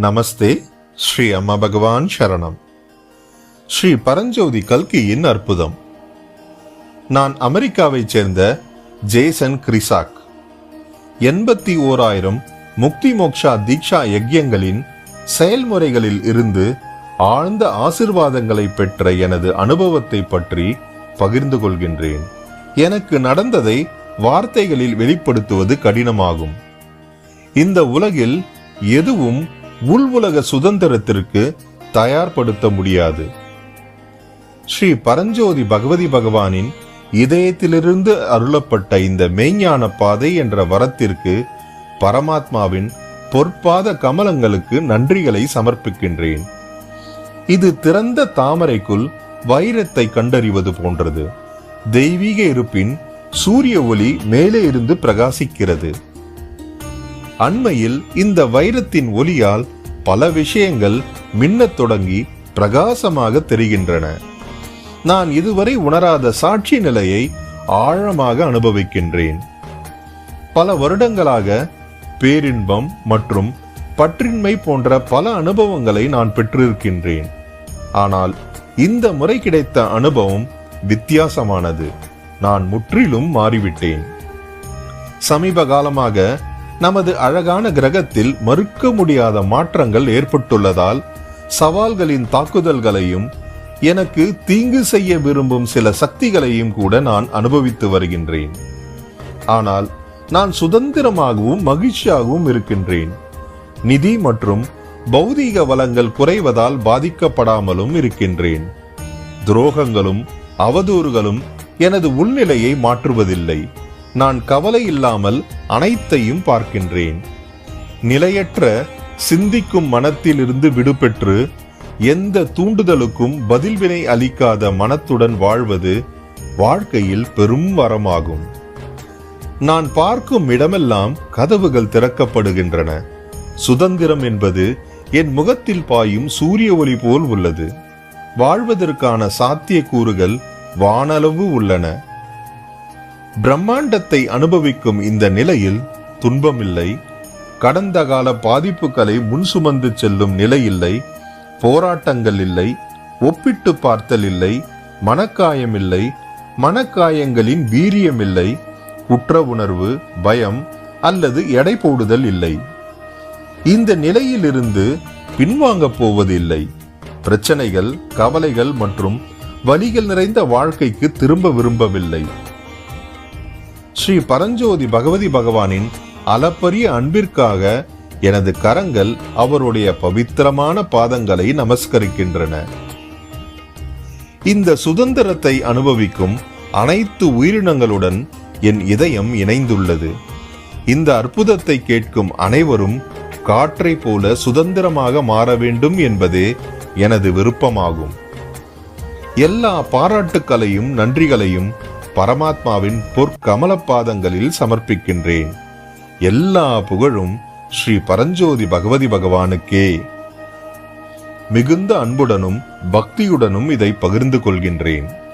நமஸ்தே ஸ்ரீ அம்மா பகவான் சரணம். ஸ்ரீ பரஞ்சோதி கல்கியின் அற்புதம். நான் அமெரிக்காவைச் சேர்ந்த ஜேசன் கிரிசாக். எண்பத்தி ஓராயிரம் முக்தி மோக்ஷா தீக்ஷா யஜ்யங்களின் செயல்முறைகளில் இருந்து ஆழ்ந்த ஆசிர்வாதங்களை பெற்ற எனது அனுபவத்தை பற்றி பகிர்ந்து கொள்கின்றேன். எனக்கு நடந்ததை வார்த்தைகளில் வெளிப்படுத்துவது கடினமாகும். இந்த உலகில் எதுவும் உள் உலக சுதந்திரத்திற்கு தயார்படுத்த முடியாது. ஸ்ரீ பரஞ்சோதி பகவதி பகவானின் இதயத்திலிருந்து அருளப்பட்ட இந்த மெய்ஞான பாதை என்ற வரத்திற்கு பரமாத்மாவின் பொற்பாத கமலங்களுக்கு நன்றிகளை சமர்ப்பிக்கின்றேன். இது திறந்த தாமரைக்குள் வைரத்தை கண்டறிவது போன்றது. தெய்வீக இருப்பின் சூரிய ஒளி மேலே இருந்து பிரகாசிக்கிறது. அண்மையில் இந்த வைரத்தின் ஒலியால் பல விஷயங்கள் மின்னத் தொடங்கி பிரகாசமாக தெரிகின்றன. நான் இதுவரை உணராத சாட்சி நிலையை ஆழமாக அனுபவிக்கின்றேன். பல வருடங்களாக பேரின்பம் மற்றும் பற்றின்மை போன்ற பல அனுபவங்களை நான் பெற்றிருக்கின்றேன். ஆனால் இந்த முறை கிடைத்த அனுபவம் வித்தியாசமானது. நான் முற்றிலும் மாறிவிட்டேன். சமீப காலமாக நமது அழகான கிரகத்தில் மறுக்க முடியாத மாற்றங்கள் ஏற்பட்டுள்ளதால் சவால்களின் தாக்குதல்களையும் எனக்கு தீங்கு செய்ய விரும்பும் சில சக்திகளையும் கூட நான் அனுபவித்து வருகின்றேன். ஆனால் நான் சுதந்திரமாகவும் மகிழ்ச்சியாகவும் இருக்கின்றேன். நிதி மற்றும் பௌதீக வளங்கள் குறைவதால் பாதிக்கப்படாமலும் இருக்கின்றேன். துரோகங்களும் அவதூறுகளும் எனது உள்நிலையை மாற்றுவதில்லை. நான் கவலை இல்லாமல் அனைத்தையும் பார்க்கின்றேன். நிலையற்ற சிந்திக்கும் மனத்திலிருந்து விடுபெற்று எந்த தூண்டுதலுக்கும் பதில்வினை அளிக்காத மனத்துடன் வாழ்வது வாழ்க்கையில் பெரும் வரமாகும். நான் பார்க்கும் இடமெல்லாம் கதவுகள் திறக்கப்படுகின்றன. சுதந்திரம் என்பது என் முகத்தில் பாயும் சூரிய ஒளி போல் உள்ளது. வாழ்வதற்கான சாத்தியக்கூறுகள் வானளவு உள்ளன. பிரம்மாண்டத்தை அனுபவிக்கும் இந்த நிலையில் துன்பமில்லை. கடந்த கால பாதிப்புகளை முன் சுமந்து செல்லும் நிலை இல்லை போராட்டங்கள் இல்லை. ஒப்பிட்டு பார்த்தல் இல்லை. மனக்காயம் இல்லை மனக்காயங்களின் வீரியம் இல்லை குற்ற உணர்வு பயம் அல்லது எடை போடுதல் இல்லை. இந்த நிலையிலிருந்து பின்வாங்கப் போவதில்லை. பிரச்சனைகள் கவலைகள் மற்றும் வலிகள் நிறைந்த வாழ்க்கைக்கு திரும்ப விரும்பவில்லை. ஸ்ரீ பரஞ்சோதி பகவதி பகவானின் அளப்பரிய அன்பிற்காக எனது கரங்கள் அவருடைய பவித்திரமான பாதங்களை நமஸ்கரிக்கின்றன. இந்த சுதந்திரத்தை அனுபவிக்கும் அனைத்து உயிரினங்களுடன் என் இதயம் இணைந்துள்ளது. இந்த அற்புதத்தை கேட்கும் அனைவரும் காற்றை போல சுதந்திரமாக மாற வேண்டும் என்பதே எனது விருப்பமாகும். எல்லா பாராட்டுக்களையும் நன்றிகளையும் பரமாத்மாவின் பொற்கமல பாதங்களில் சமர்ப்பிக்கின்றேன். எல்லா புகழும் ஸ்ரீ பரஞ்சோதி பகவதி பகவானுக்கே. மிகுந்த அன்புடனும் பக்தியுடனும் இதை பகிர்ந்து கொள்கின்றேன்.